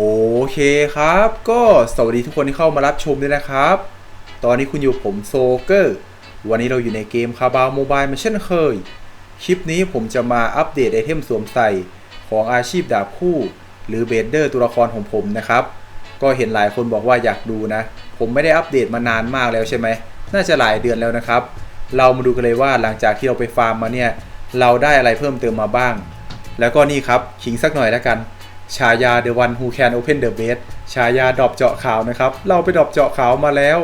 โอเคครับ ก็สวัสดีทุกคนที่เข้ามารับชมด้วยนะครับ ตอนนี้คุณอยู่ผมโซเกอร์ วันนี้เราอยู่ในเกมคาบาวโมบายมาเช่นเคย คลิปนี้ผมจะมาอัปเดตไอเทมสวมใส่ ของอาชีพดาบคู่ หรือเบเดอร์ตัวละครของผมนะครับ ก็เห็นหลายคนบอกว่าอยากดูนะ ผมไม่ได้อัปเดตมานานมากแล้วใช่ไหม น่าจะหลายเดือนแล้วนะครับ เรามาดูกันเลยว่าหลังจากที่เราไปฟาร์มมาเนี่ย เราได้อะไรเพิ่มเติมมาบ้าง แล้วก็นี่ครับขิงสักหน่อยแล้วกัน ฉายา The One Who Can Open the Base ฉายาดรอปเจาะขาวนะครับ เราไปดรอปเจาะขาวมาแล้ว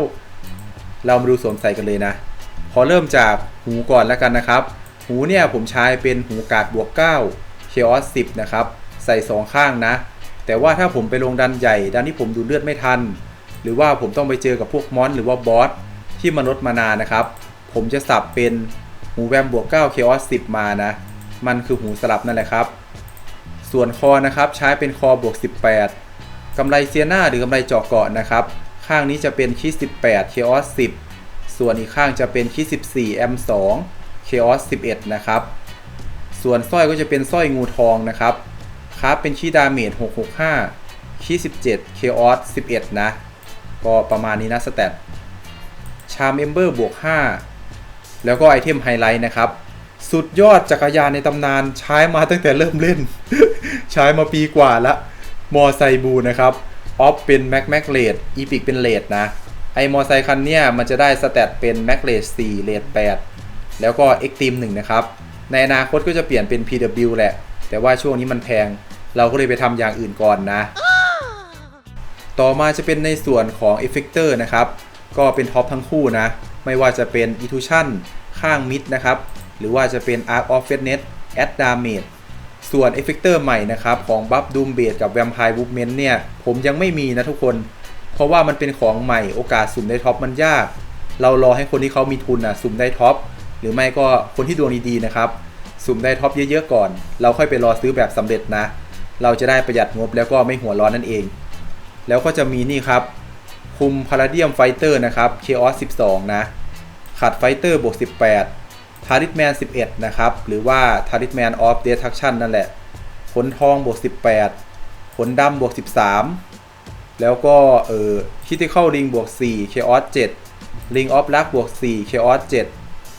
เรามาดูสวมใส่กันเลยนะ ขอเริ่มจากหูก่อนแล้วกันนะครับ หูเนี่ยผมใช้เป็นหูกาดบวก9 k อ o s 10 นะครับ ใส่ 2 ข้างนะ แต่ว่าถ้าผมไปลงดันใหญ่ ดันที่ผมดูเลือดไม่ทัน หรือว่าผมต้องไปเจอกับพวกมอนหรือว่าบอสที่มันลดมานานนะครับ ผมจะสับเป็นหูแวมบวก9 k อ o s 10 มานะ มันคือหูสลับนั่นแหละครับ ส่วนคอนะครับใช้เป็นคอบวก 18กำไรเซียนาหรือกำไรเจาะเกาะนะครับ ข้างนี้จะเป็นคี18 k อ o s 10 ส่วนอีกข้างจะเป็นคี14 m 2 k อ o s 11 นะครับ ส่วนสร้อยก็จะเป็นสร้อยงูทองนะครับครับเป็นคีดาเมจ665คี17 k อ o s 11 นะ ก็ประมาณนี้นะสแตทชามเอมเบอร์บวก 5 แล้วก็ไอเทมไฮไลท์นะครับ สุดยอดจักรยานในตำนานใช้มาตั้งแต่เริ่มเล่น ใช้มาปีกว่าละ มอไซบูนะครับ ออฟเป็นแม็กแม็กเลดอีพิกเป็นเลดนะ ไอมอไซคันเนี้ยมันจะได้สแตทเป็นแม็กเลด4เลด8แล้วก็เอ็กตีม1นะครับ ในอนาคตก็จะเปลี่ยนเป็น PW แหละ แต่ว่าช่วงนี้มันแพง เราก็เลยไปทำอย่างอื่นก่อนนะ ต่อมาจะเป็นในส่วนของ Effector นะครับ ก็เป็นท็อปทั้งคู่นะ ไม่ว่าจะเป็น i t u t i o n ข้างมิดนะครับ หรือว่าจะเป็น Arc of Fitness Add Damage ส่วน Effector ใหม่นะครับ ของ Buff Doom b a s e กับ Vampire Movement เนี่ย ผมยังไม่มีนะทุกคน เพราะว่ามันเป็นของใหม่โอกาสสุ่มได้ท็อปมันยาก เรารอให้คนที่เขามีทุนนะสุ่มได้ท็อป หรือไม่ก็คนที่ดวงดีๆนะครับ สุ่มได้ท็อปเยอะๆก่อน เราค่อยไปรอซื้อแบบสำเร็จนะ เราจะได้ประหยัดงบแล้วก็ไม่หัวร้อนนั่นเอง แล้วก็จะมีนี่ครับ คุมพาราเดียมไฟเตอร์นะครับ Chaos 12 นะ ขัดไฟเตอร์บวก18 ทาริ m แมน11 นะครับ หรือว่าทาริ m แมนออฟเด t ทักชั่นนั่นแหละ ขนทองบวก 18 ขนดำบวก 13 แล้วก็เอ่อคิติเคอลลิงบวก4 Chaos 7 Ring of Luck บวก4 Chaos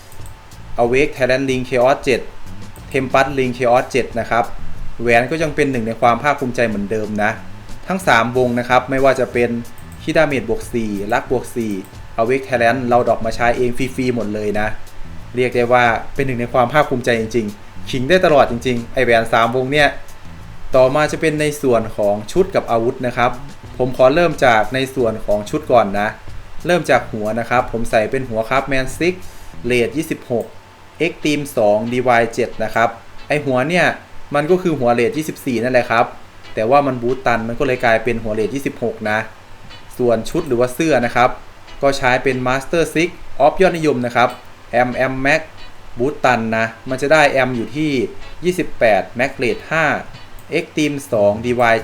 7 Awake Talent Ring Chaos 7 Tempest Ring Chaos 7นะครับ แหวนก็ยังเป็นหนึ่งในความภาคภูมิใจเหมือนเดิมนะ ทั้ง 3 วงนะครับ ไม่ว่าจะเป็นคิดาเมจบวก4ลักบวก4เอเวกแทเลนเราดรอกมาใช้เองฟรีๆหมดเลยนะ เรียกได้ว่าเป็นหนึ่งในความภาคภูมิใจจริงๆ ขิงได้ตลอดจริงๆ ไอแหวน3วงเนี่ย ต่อมาจะเป็นในส่วนของชุดกับอาวุธนะครับ ผมขอเริ่มจากในส่วนของชุดก่อนนะ เริ่มจากหัวนะครับ ผมใส่เป็นหัวครับแมนซิกเลด26 X Team 2 DY 7นะครับ ไอหัวเนี่ย มันก็คือหัวเลด24 นั่นแหละครับ แต่ว่ามันบูตตันมันก็เลยกลายเป็นหัวเลด26 นะ ส่วนชุดหรือว่าเสื้อนะครับ ก็ใช้เป็น Master 6 ออฟยอดนิยมนะครับ M M Max บูตตันนะ มันจะได้ M อยู่ที่ 28 Max Rate 5 X Team 2 DY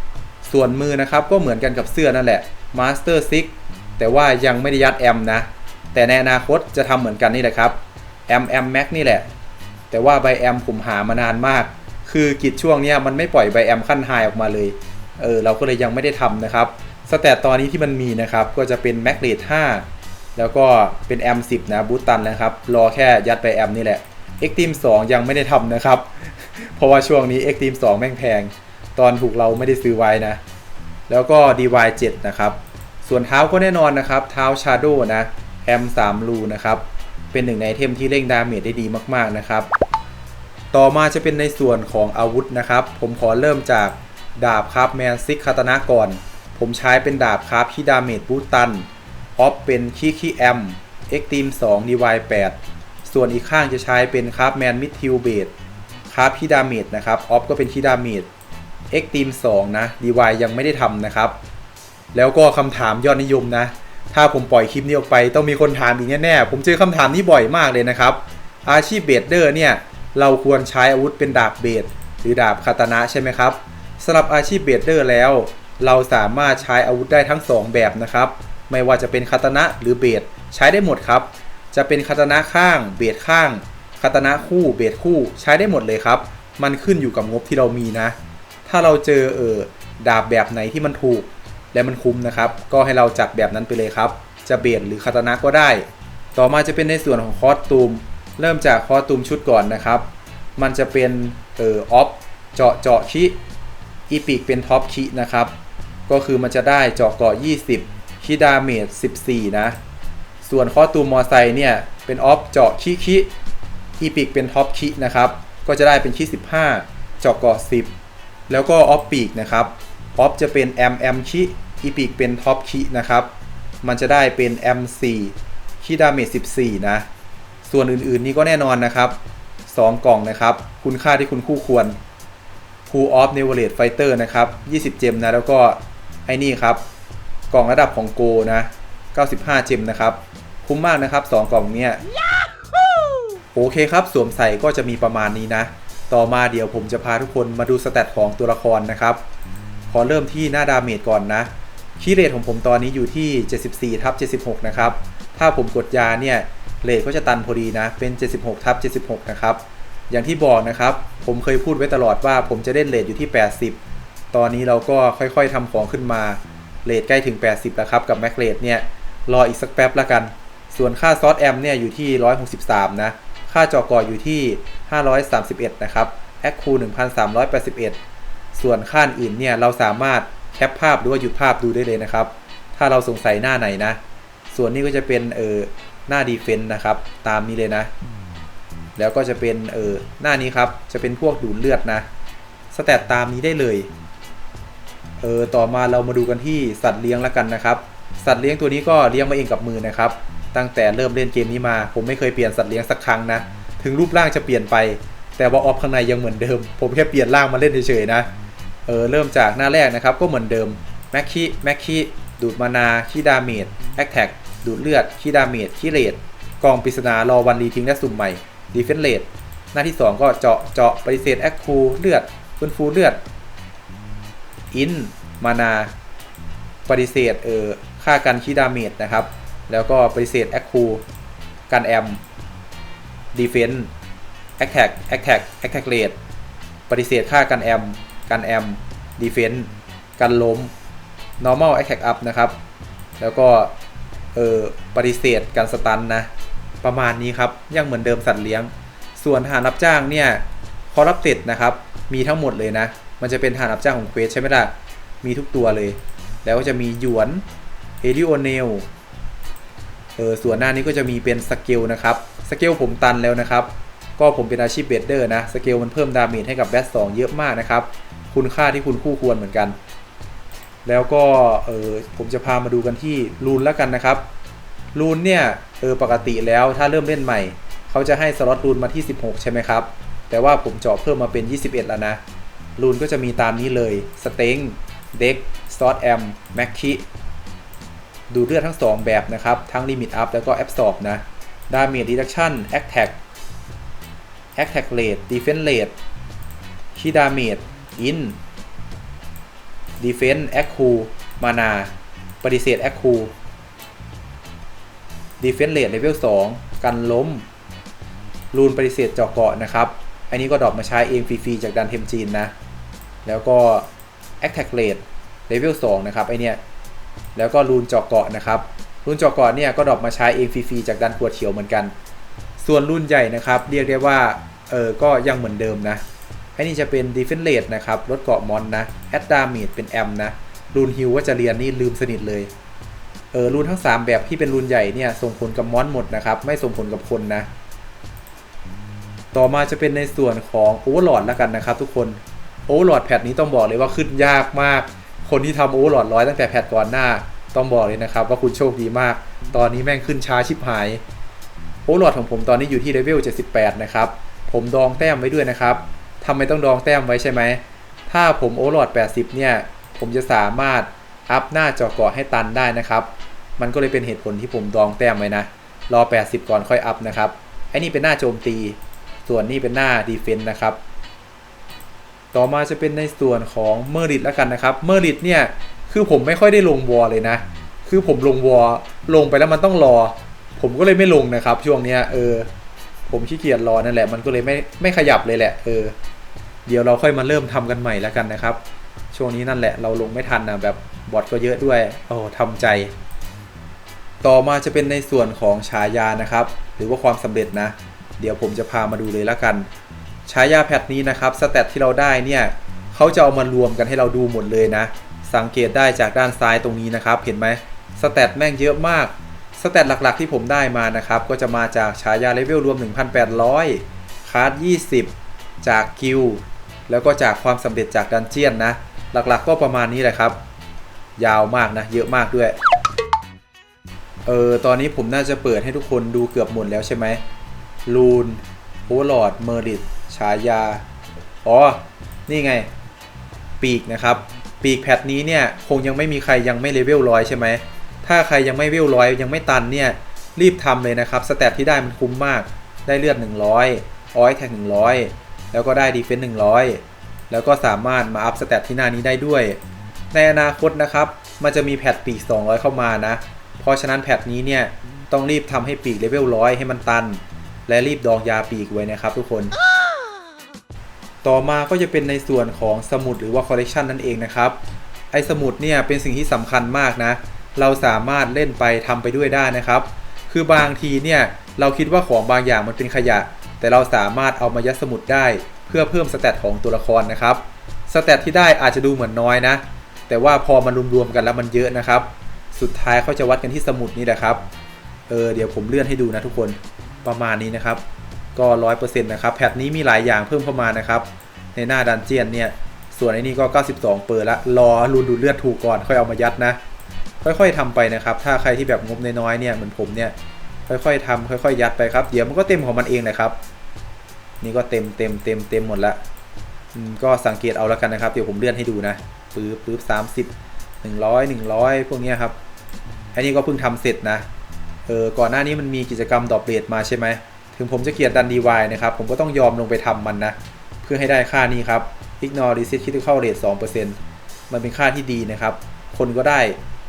7 ส่วนมือนะครับ ก็เหมือนกันกับเสื้อนั่นแหละ Master 6 แต่ว่ายังไม่ได้ยัด M นะ แต่ในอนาคตจะทำเหมือนกันนี่แหละครับ M M Max นี่แหละ แต่ว่าใบ M ผมหามานานมาก คือกิจช่วงนี้มันไม่ปล่อยใบ M ขั้นไฮออกมาเลย เออเราก็เลยยังไม่ได้ทำนะครับ สแตตตอนนี้ที่มันมีนะครับ ก็จะเป็น Mac r a t e 5 แล้วก็เป็น M 10นะบูตตันนะครับ รอแค่ยัดไป M นี่แหละ X Team 2ยังไม่ได้ทำนะครับ เพราะว่าช่วงนี้ X Team 2แม่งแพง ตอนถูกเราไม่ได้ซื้อไว้นะ แล้วก็ DY 7 นะครับ ส่วนเท้าก็แน่นอนนะครับ เท้า Shadow นะ M 3รูนะครับ เป็นหนึ่งในไอเทมที่เร่งดาเมจได้ดีมากๆนะครับ ต่อมาจะเป็นในส่วนของอาวุธนะครับ ผมขอเริ่มจากดาบครับแมนซิกคาตนะก่อน ผมใช้เป็นดาบครับที่ดาเมจบูตัน ออฟเป็นคีคีแอมเอ็กตีม2 DY 8ส่วนอีกข้างจะใช้เป็นคารับแมนมิดทิวเบดคารับที่ดาเมจนะครับออฟก็เป็นที่ดาเมจเอ็กตีม2นะ DY ยังไม่ได้ทำนะครับ แล้วก็คำถามยอดนิยมนะ ถ้าผมปล่อยคลิปนี้ออกไปต้องมีคนถามอีกแน่ๆ ผมเจอคำถามนี้บ่อยมากเลยนะครับ อาชีพเบดเดอร์เนี่ย เราควรใช้อาวุธเป็นดาบเบดหรือดาบคาตานะใช่ไหมครับสำหรับอาชีพเบดเดอร์แล้ว เราสามารถใช้อาวุธได้ทั้ง 2 แบบนะครับ ไม่ว่าจะเป็นคาตานะหรือเบดใช้ได้หมดครับ จะเป็นคาตานะข้าง เบดข้างคาตานะคู่เบดคู่ใช้ได้หมดเลยครับ มันขึ้นอยู่กับงบที่เรามีนะ ถ้าเราเจอเออดาบแบบไหนที่มันถูก และมันคุ้มนะครับ ก็ให้เราจัดแบบนั้นไปเลยครับ จะเบสหรือคาตานะก็ได้ ต่อมาจะเป็นในส่วนของคอสตูม เริ่มจากคอสตูมชุดก่อนนะครับ มันจะเป็นเออออฟเจาะเจาะคิอีปิกเป็นท็อปคินะครับ ก็คือมันจะได้เจาะเกาะ20 คิดาเมจ14 นะ ส่วนคอตูมมอไซค์เนี่ย เป็นออฟเจาะคิคิอีปิกเป็นท็อปคินะครับ ก็จะได้เป็นคิ15 เจาะเกาะ10 แล้วก็ออฟปีกนะครับออฟจะเป็นแอมแอมคิอีปิกเป็นท็อปคินะครับ มันจะได้เป็น M4 คิดาเมจ14 นะ ส่วนอื่นๆนี่ก็แน่นอนนะครับ 2 กล่องนะครับ คุณค่าที่คุณคู่ควร Pool of n e v e r a g e Fighter นะครับ 20 เจมนะ แล้วก็ไอ้นี่ครับ กล่องระดับของโกนะ 95 เจมนะครับ คุ้มมากนะครับ 2 กล่องเนี้ยโอเคครับ สวมใส่ก็จะมีประมาณนี้นะ ต่อมาเดี๋ยวผมจะพาทุกคนมาดูสแตทของตัวละครนะครับ ขอเริ่มที่หน้าดาเมจก่อนนะ คีย์เรทของผมตอนนี้อยู่ที่ 74ทับ76 นะครับ ถ้าผมกดยาเนี่ยเรทก็จะตันพอดีนะ เป็น 76ทับ76 นะครับ อย่างที่บอกนะครับ ผมเคยพูดไว้ตลอดว่าผมจะเล่นเรทอยู่ที่ 80 ตอนนี้เราก็ค่อยๆทำของขึ้นมา เรทใกล้ถึง 80 แล้วครับ กับแม็กเรทเนี่ย รออีกสักแป๊บละกัน ส่วนค่าซอสแอมเนี่ยอยู่ที่ 163 นะ ค่าจอกออยู่ที่ 531 นะครับแอคคู1,381 ส่วนค่าอื่นเนี่ย เราสามารถแคปภาพหรือว่าหยุดภาพดูได้เลยนะครับ ถ้าเราสงสัยหน้าไหนนะ ส่วนนี้ก็จะเป็นเออหน้าดีเฟนต์นะครับ ตามนี้เลยนะ แล้วก็จะเป็นเออหน้านี้ครับ จะเป็นพวกดูดเลือดนะ สแตตตามนี้ได้เลย เออต่อมาเรามาดูกันที่สัตว์เลี้ยงแล้วกันนะครับ สัตว์เลี้ยงตัวนี้ก็เลี้ยงมาเองกับมือนะครับ ตั้งแต่เริ่มเล่นเกมนี้มา ผมไม่เคยเปลี่ยนสัตว์เลี้ยงสักครั้งนะ ถึงรูปร่างจะเปลี่ยนไป แต่ว่าออฟข้างในยังเหมือนเดิม ผมแค่เปลี่ยนร่างมาเล่นเฉยๆนะ เออเริ่มจากหน้าแรกนะครับก็เหมือนเดิมแม็กคีแม็กคีดูดมานาคีดาเมจแอคแท็กดูดเลือดคีดาเมจคีเรดกองปริศนารอวันรีทิ้งและสุ่มใหม่ดีเฟนเลดหน้าที่ 2 ก็เจาะเจาะปฏิเสธแอคคูเลือดฟื้นฟูเลือด อินมานา ปฏิเสธเออค่ากันคีดาเมจนะครับ แล้วก็ปฏิเสธแอคคูกันแอมดีเฟนแอคแท็กแอคแท็กแอคแท็กเลดปฏิเสธค่ากันแอมกันแอมดีเฟนต์กันล้ม normal attack up นะครับ แล้วก็ เออปฏิเสธการสตันนะ ประมาณนี้ครับ ยังเหมือนเดิมสัตว์เลี้ยง ส่วนหารรับจ้างเนี่ย คอรับเต็ดนะครับ มีทั้งหมดเลยนะ มันจะเป็นทหารรับจ้างของเควสใช่ไหมล่ะ มีทุกตัวเลย แล้วก็จะมีหยวนเอริโอเนลเออส่วนหน้านี้ก็จะมีเป็นสเกลนะครับสเกลผมตันแล้วนะครับ ก็ผมเป็นอาชีพเบดเดอร์นะสเกลมันเพิ่มดาเมจให้กับแบทสองเยอะมากนะครับ คุณค่าที่คุณคู่ควรเหมือนกัน แล้วก็เออผมจะพามาดูกันที่รูนแล้วกันนะครับรูนเนี่ยเออปกติแล้วถ้าเริ่มเล่นใหม่ เขาจะให้สล็อตรูนมาที่ 16 ใช่ไหมครับ แต่ว่าผมเจาะเพิ่มมาเป็น 21 แล้วนะ รูนก็จะมีตามนี้เลยสเต็งเด็กซอสแอมแม็กคิดูเลือดทั้ง 2 แบบนะครับ ทั้งลิมิตอัพแล้วก็แอบสอบนะดาเมจดีดักชั่นแอคแท็กแอคแท็กเลดดีเฟนเลดคีดาเมจอินดีเฟนแอคคูมานาปฏิเสธแอคคูดีเฟนเลดเลเวล2กันล้มรูนปฏิเสธเจาะเกาะนะครับ อันนี้ก็ดรอปมาใช้เองฟรีๆจากดันเทมจีนนะ แล้วก็ Attack Rate เลเวล2นะครับไอเนี้ยแล้วก็รูนจาะเกาะนะครับรูนจาะเกาะเนี่ยก็ดรอปมาใช้เองฟรีๆจากดันขวดเขียวเหมือนกัน ส่วนรุ่นใหญ่นะครับ เรียกได้ว่าเออก็ยังเหมือนเดิมนะไอ้นี่จะเป็น Defense Rate นะครับลดเกาะมอนนะ Add Damage เป็นแอมนะรูนฮิวว่าจะเรียนนี่ลืมสนิทเลยเออรูนทั้ง 3 แบบที่เป็นรูนใหญ่เนี่ยส่งผลกับมอนหมดนะครับไม่ส่งผลกับคนนะ ต่อมาจะเป็นในส่วนของ Overlord แล้วกันนะครับทุกคน Overlord แพทนี้ต้องบอกเลยว่าขึ้นยากมาก คนที่ทำ Overlord ร้อยตั้งแต่แพทก่อนหน้า ต้องบอกเลยนะครับ ว่าคุณโชคดีมาก ตอนนี้แม่งขึ้นช้าชิบหาย Overlord ของผมตอนนี้อยู่ที่เลเวล78 นะครับ ผมดองแต้มไว้ด้วยนะครับทำไมต้องดองแต้มไว้ใช่ไหม ถ้าผมโอเวอร์ลอด80 เนี่ย ผมจะสามารถอัพหน้าจอเกาะให้ตันได้นะครับ มันก็เลยเป็นเหตุผลที่ผมดองแต้มไว้นะ รอ 80 ก่อนค่อยอัพนะครับไอ้นี่เป็นหน้าโจมตี ส่วนนี้เป็นหน้าดีเฟนต์นะครับ ต่อมาจะเป็นในส่วนของเมอริตแล้วกันนะครับเมอริตเนี่ยคือผมไม่ค่อยได้ลงวอลเลยนะ คือผมลงวอลลงไปแล้วมันต้องรอ ผมก็เลยไม่ลงนะครับ ช่วงเนี้ยเออ ผมขี้เกียจรอนั่นแหละมันก็เลยไม่ไม่ขยับเลยแหละเออเดี๋ยวเราค่อยมาเริ่มทำกันใหม่แล้วกันนะครับ ช่วงนี้นั่นแหละเราลงไม่ทันนะแบบบอทก็เยอะด้วยโอ้ทำใจ ต่อมาจะเป็นในส่วนของฉายานะครับ หรือว่าความสำเร็จนะ เดี๋ยวผมจะพามาดูเลยละกัน ฉายาแพทนี้นะครับสแตทที่เราได้เนี่ยเขาจะเอามารวมกันให้เราดูหมดเลยนะ สังเกตได้จากด้านซ้ายตรงนี้นะครับ เห็นไหมสแตทแม่งเยอะมากสแตทหลักๆที่ผมได้มานะครับ ก็จะมาจากฉายาเลเวลรวม 1,800 คาร์ด20 จากกิลแล้วก็จากความสำเร็จจากดันเจียนนะ หลักๆก็ประมาณนี้แหละครับ ยาวมากนะ เยอะมากด้วย เออ ตอนนี้ผมน่าจะเปิดให้ทุกคนดูเกือบหมดแล้วใช่ไหมลูนโอเวอร์ลอดเมอริต ฉายา อ๋อ นี่ไง ปีกนะครับ ปีกแพทนี้เนี่ย คงยังไม่มีใครยังไม่เลเวลร้อยใช่ไหม ถ้าใครยังไม่เวลร้อยยังไม่ตันเนี่ย รีบทำเลยนะครับ สแตทที่ได้มันคุ้มมาก ได้เลือด 100ออยแท็ก100 แล้วก็ได้ดีเฟนส์100 แล้วก็สามารถมาอัพสแตทที่หน้านี้ได้ด้วย ในอนาคตนะครับ มันจะมีแพทปีก 200 เข้ามานะ เพราะฉะนั้นแพทนี้เนี่ย ต้องรีบทำให้ปีกเลเวลร้อยให้มันตัน และรีบดองยาปีกไว้นะครับทุกคน ต่อมาก็จะเป็นในส่วนของสมุดหรือว่าคอลเลกชันนั่นเองนะครับ ไอ้สมุดเนี่ยเป็นสิ่งที่สำคัญมากนะ เราสามารถเล่นไปทำไปด้วยได้นะครับ คือบางทีเนี่ยเราคิดว่าของบางอย่างมันเป็นขยะ แต่เราสามารถเอามายัดสมุดได้ เพื่อเพิ่มสเตตของตัวละครนะครับ สเตตที่ได้อาจจะดูเหมือนน้อยนะ แต่ว่าพอมันรวมๆกันแล้วมันเยอะนะครับ สุดท้ายเขาจะวัดกันที่สมุดนี่แหละครับ เออเดี๋ยวผมเลื่อนให้ดูนะทุกคน ประมาณนี้นะครับ ก็ร้อยเปอร์เซ็นต์นะครับแพทนี้มีหลายอย่างเพิ่มเข้ามานะครับ ในหน้าดันเจียนเนี่ยส่วนไอ้นี่ก็ 92 เปอร์ละรอรุนดูเลือดถูกก่อนค่อยเอามายัดนะ ค่อยๆทำไปนะครับ ถ้าใครที่แบบงบน้อยๆเนี่ยเหมือนผมเนี่ย ค่อยๆทำค่อยๆ ยัดไปครับ เดี๋ยวมันก็เต็มของมันเองเลยครับ นี่ก็เต็มเต็มเต็มเต็มหมดละก็สังเกตเอาแล้วกันนะครับ เดี๋ยวผมเลื่อนให้ดูนะปื๊บปื๊บสามสิบหนึ่งร้อยหนึ่งร้อยพวกนี้ครับอันนี้ก็เพิ่งทำเสร็จนะเออก่อนหน้านี้มันมีกิจกรรมดอปเรทมาใช่ไหม ถึงผมจะเกลียดดันดีวายนะครับ ผมก็ต้องยอมลงไปทำมันนะ เพื่อให้ได้ค่านี้ครับ ignore reset critical rate 2%มันเป็นค่าที่ดีนะครับ คนก็ได้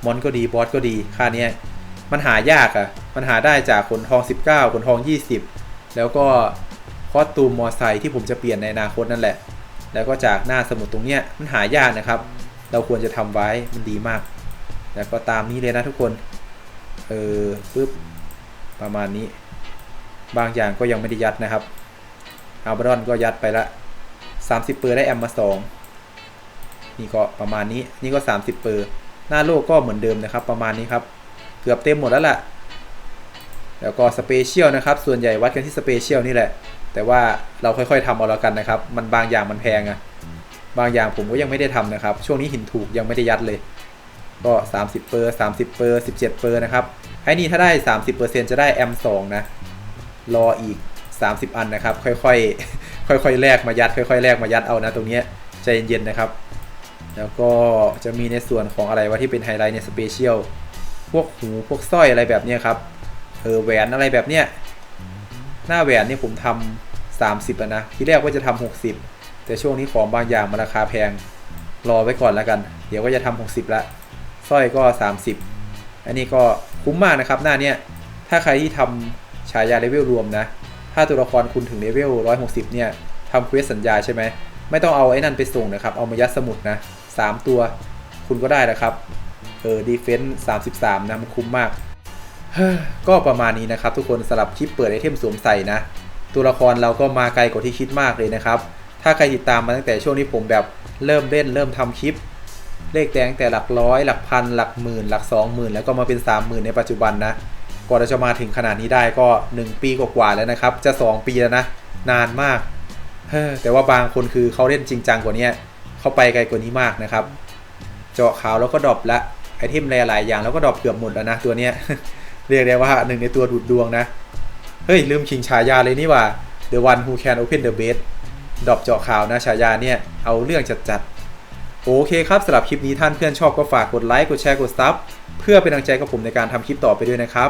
มอนก็ดี บอสก็ดี ค่านี้มันหายากอะ่ะ มันหาได้จากขนทอง 19ขนทอง 20 แล้วก็คอสตูมมอไซค์ที่ผมจะเปลี่ยนในอนาคตนั่นแหละ แล้วก็จากหน้าสมุดตรงเนี้ยมันหายากนะครับ เราควรจะทำไว้ มันดีมาก แล้วก็ตามนี้เลยนะทุกคน เออปึ๊บ ประมาณนี้ บางอย่างก็ยังไม่ได้ยัดนะครับอัลบรอนก็ยัดไปละ 30 เปอร์ได้แอมมา2นี่ก็ประมาณนี้นี่ก็ 30 เปอร์หน้าโลกก็เหมือนเดิมนะครับ ประมาณนี้ครับ เกือบเต็มหมดแล้วล่ะ แล้วก็สเปเชียลนะครับ ส่วนใหญ่วัดกันที่สเปเชียลนี่แหละ แต่ว่าเราค่อยๆทำเอาล้วกันนะครับ มันบางอย่างมันแพงอะบางอย่างผมก็ยังไม่ได้ทำนะครับ ช่วงนี้หินถูกยังไม่ได้ยัดเลย ก็ 30เปอร์30เปอร์17เปอร์นะครับไอ้นี่ถ้าได้ 30%จะได้แอม2นะ รออีก 30 อันนะครับ ค่อยๆ ค่อยๆแลกมายัด ค่อยๆแลกมายัดเอานะตรงนี้ใจเย็นๆนะครับ แล้วก็จะมีในส่วนของอะไรวะที่เป็นไฮไลท์ในสเปเชียลพวกหูพวกสร้อยอะไรแบบนี้ครับเออแหวนอะไรแบบเนี้ยหน้าแหวนนี่ผมทำ30แล้วนะทีแรกว่าจะทำ60 แต่ช่วงนี้ของบางอย่างมันราคาแพงรอไว้ก่อนแล้วกัน เดี๋ยวก็จะทำ60ละสร้อยก็ 30 อันนี้ก็คุ้มมากนะครับ หน้าเนี้ยถ้าใครที่ทำ ฉายาเลเวลรวมนะ ถ้าตัวละครคุณถึงเลเวล 160 เนี่ยทำเควสสัญญาใช่ไหม ไม่ต้องเอาไอ้นั่นไปส่งนะครับ เอามายัดสมุดนะ 3 ตัวคุณก็ได้นะครับ เออดีเฟนส์33 นะมันคุ้มมาก ก็ประมาณนี้นะครับ ทุกคนสำหรับคลิปเปิดไอเทมสวมใส่นะ ตัวละครเราก็มาไกลกว่าที่คิดมากเลยนะครับ ถ้าใครติดตามมาตั้งแต่ช่วงที่ผมแบบเริ่มเล่นเริ่มทำคลิปเลขแดงแต่หลักร้อย หลักพัน หลักหมื่น หลักสองหมื่นแล้วก็มาเป็นสามหมื่นในปัจจุบันนะ กว่าจะมาถึงขนาดนี้ได้ก็ 1 ปีกว่าๆแล้วนะครับ จะ 2 ปีแล้วนะ นานมากเฮ้แต่ว่าบางคนคือเขาเล่นจริงจังกว่านี้เขาไปไกลกว่านี้มากนะครับ เจาะขาวแล้วก็ดรอปละไอเทมแรหลายอย่างแล้วก็ดรอปเกือบหมดแล้วนะตัวเนี้ยเรียกได้ว่าหนึ่งในตัวดูดดวงนะ เฮ้ย ลืมชิงฉายาเลยนี่ว่า The one who can open the base ดรอปเจาะขาวนะฉายาเนี่ย เอาเรื่องจัดๆโอเคครับสำหรับคลิปนี้ท่านเพื่อนชอบก็ฝากกดไลค์ กดแชร์ กดซับเพื่อเป็นกำลังใจกับผมในการทำคลิปต่อไปด้วยนะครับ